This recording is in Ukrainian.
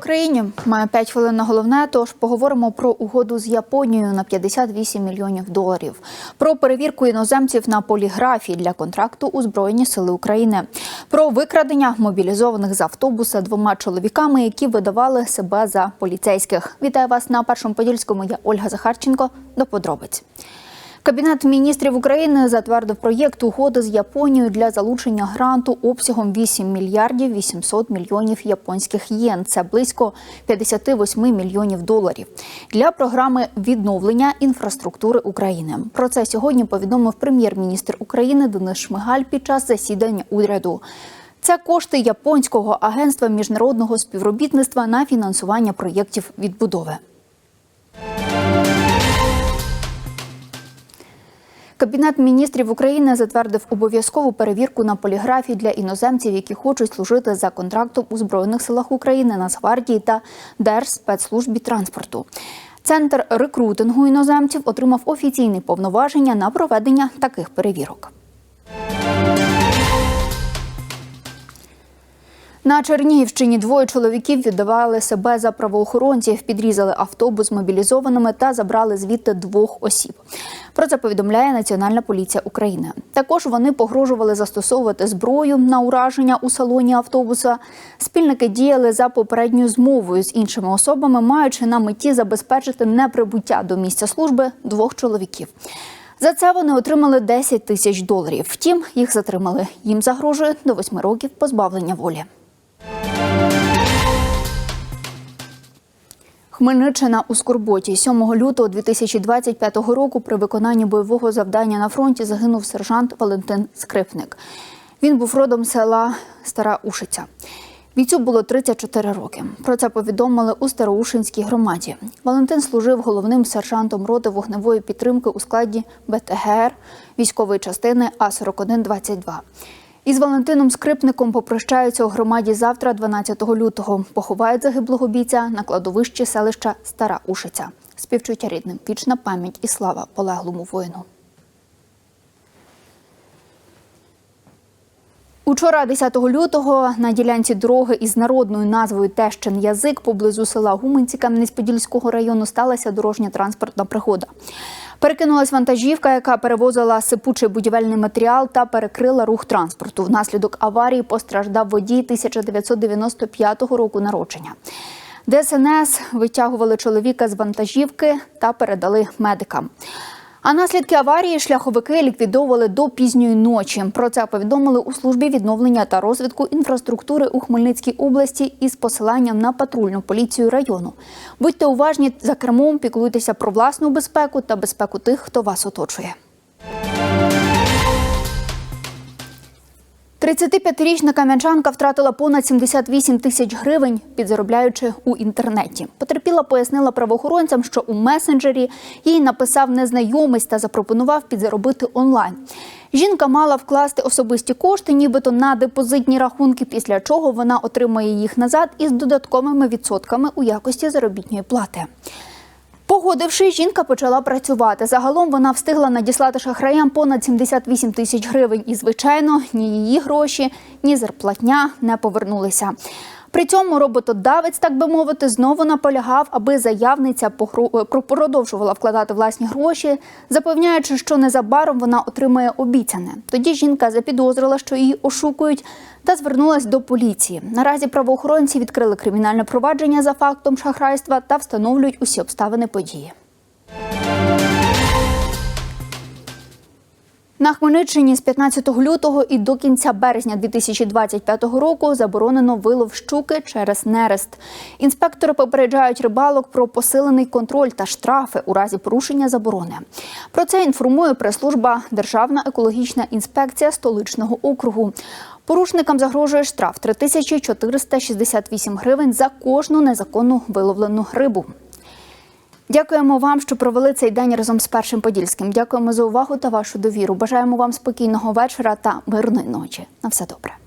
країні має 5 хвилин на головне. Тож поговоримо про угоду з Японією на 58 мільйонів доларів, про перевірку іноземців на поліграфі для контракту у Збройні Сили України, про викрадення мобілізованих з автобуса двома чоловіками, які видавали себе за поліцейських. Вітаю вас на першому подільському. Я Ольга Захарченко. До подробиць. Кабінет міністрів України затвердив проєкт угоди з Японією для залучення гранту обсягом 8 мільярдів 800 мільйонів японських єн. Це близько 58 мільйонів доларів для програми відновлення інфраструктури України. Про це сьогодні повідомив прем'єр-міністр України Денис Шмигаль під час засідання уряду. Це кошти японського агентства міжнародного співробітництва на фінансування проєктів відбудови. Кабінет міністрів України затвердив обов'язкову перевірку на поліграфі для іноземців, які хочуть служити за контрактом у збройних силах України, Нацгвардії та Держспецслужбі транспорту. Центр рекрутингу іноземців отримав офіційні повноваження на проведення таких перевірок. На Чернігівщині двоє чоловіків віддавали себе за правоохоронців, підрізали автобус мобілізованими та забрали звідти двох осіб. Про це повідомляє Національна поліція України. Також вони погрожували застосовувати зброю на ураження у салоні автобуса. Спільники діяли за попередньою змовою з іншими особами, маючи на меті забезпечити неприбуття до місця служби двох чоловіків. За це вони отримали 10 тисяч доларів. Втім, їх затримали. Їм загрожує до восьми років позбавлення волі. Хмельниччина у Скорботі 7 лютого 2025 року при виконанні бойового завдання на фронті загинув сержант Валентин Скрипник. Він був родом села Стара Ушиця. Бійцю було 34 роки. Про це повідомили у Староушинській громаді. Валентин служив головним сержантом роти вогневої підтримки у складі БТГР військової частини А 4122 із Валентином Скрипником попрощаються у громаді завтра, 12 лютого. Поховають загиблого бійця на кладовищі селища Стара Ушиця. Співчуття рідним, вічна пам'ять і слава полеглому воїну. Учора, 10 лютого, на ділянці дороги із народною назвою Тещин язик поблизу села Гуменці Кам'янець-Подільського району сталася дорожня транспортна пригода. Перекинулась вантажівка, яка перевозила сипучий будівельний матеріал та перекрила рух транспорту. Внаслідок аварії постраждав водій 1995 року народження. ДСНС витягували чоловіка з вантажівки та передали медикам. А наслідки аварії шляховики ліквідовували до пізньої ночі. Про це повідомили у службі відновлення та розвитку інфраструктури у Хмельницькій області із посиланням на патрульну поліцію району. Будьте уважні за кермом, піклуйтеся про власну безпеку та безпеку тих, хто вас оточує. 35-річна кам'янчанка втратила понад 78 тисяч гривень, підзаробляючи у інтернеті. Потерпіла пояснила правоохоронцям, що у месенджері їй написав незнайомець та запропонував підзаробити онлайн. Жінка мала вкласти особисті кошти, нібито на депозитні рахунки, після чого вона отримає їх назад із додатковими відсотками у якості заробітної плати. Погодившись, жінка почала працювати. Загалом вона встигла надіслати шахраям понад 78 тисяч гривень. І, звичайно, ні її гроші, ні зарплатня не повернулися. При цьому роботодавець, так би мовити, знову наполягав, аби заявниця продовжувала вкладати власні гроші, запевняючи, що незабаром вона отримає обіцяне. Тоді жінка запідозрила, що її ошукують, та звернулась до поліції. Наразі правоохоронці відкрили кримінальне провадження за фактом шахрайства та встановлюють усі обставини події. На Хмельниччині з 15 лютого і до кінця березня 2025 року заборонено вилов щуки через нерест. Інспектори попереджають рибалок про посилений контроль та штрафи у разі порушення заборони. Про це інформує прес-служба Державна екологічна інспекція столичного округу. Порушникам загрожує штраф 3468 гривень за кожну незаконну виловлену рибу. Дякуємо вам, що провели цей день разом з першим подільським. Дякуємо за увагу та вашу довіру. Бажаємо вам спокійного вечора та мирної ночі. На все добре.